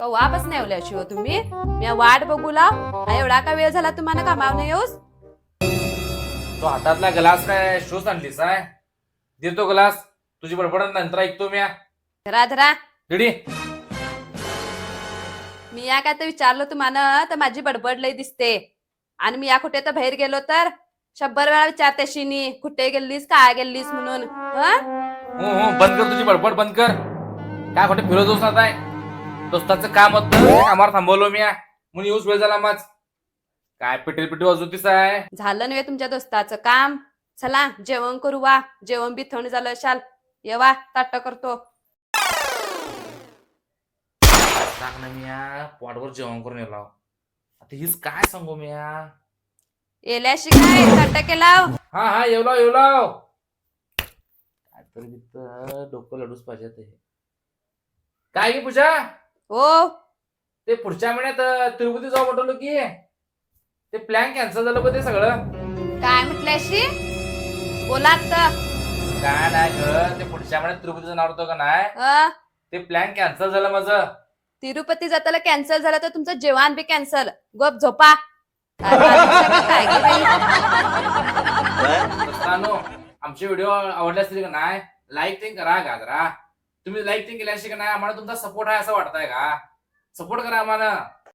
वापस नाही येवल्या शिव तुम्ही. मी वाट बघू लाव. एवढा का वेळ झाला तुम्हाला कामावर येऊस? तो हातातला ग्लास काय शोच आणलीस आहे देतो ग्लास तुझी बडबड नंतर ऐकतो मी धरा धरा. रेडी? मी या काय तर विचारलं तुम्हाला तर माझी बडबड लई दिसते. आणि मी या कुठे तर बाहेर गेलो तर? शंभर वेळा विचारते शिनी कुठे गेलीस काय गेलीस म्हणून. बंद कर तुझी बडबड बंद कर. काय खोटे फिरत दोस्त आहे? दोस्ताचं काम होतं. कामावर थांबवलो मी. म्हणून येऊच वेळ झाला माझ. काय पिटेल पिटी वाजवतीस आहे? झालं नव्हे तुमच्या दोस्ताचं काम. चला जेवण करू वा. जेवण बी थंड झालं शाल येवा ताट करतो. सांग ना मी या पोटवर जेवण करून येलो आता हीच काय सांगू मी या येल्याशी काय? ताट केला हा हा येवलाव येवलाव काय तर बित्त डोकं लढूच पाहिजे ते काय की पूजा? हो. ते पुढच्या महिन्यात तिरुपती जाऊ म्हटलो की ते प्लॅन कॅन्सल झालं बघ ते सगळं. काय म्हटल्याशी बोला काय नाही ग ते पुढच्या महिन्यात तिरुपती जाणार होतो का नाही? अं, ते प्लॅन कॅन्सल झालं माझं. तिरुपती जाताना कॅन्सल झालं तर तुमचं जेवण बी कॅन्सल गप झोपा. काय काय बाई? आमचे व्हिडिओ आवडले असतील का नाही लाईक ते करा गाजरा तुम्ही लाईक ते केल्याशी का नाही आम्हाला तुमचा सपोर्ट आहे असं वाटतंय का? सपोर्ट करा आम्हाला.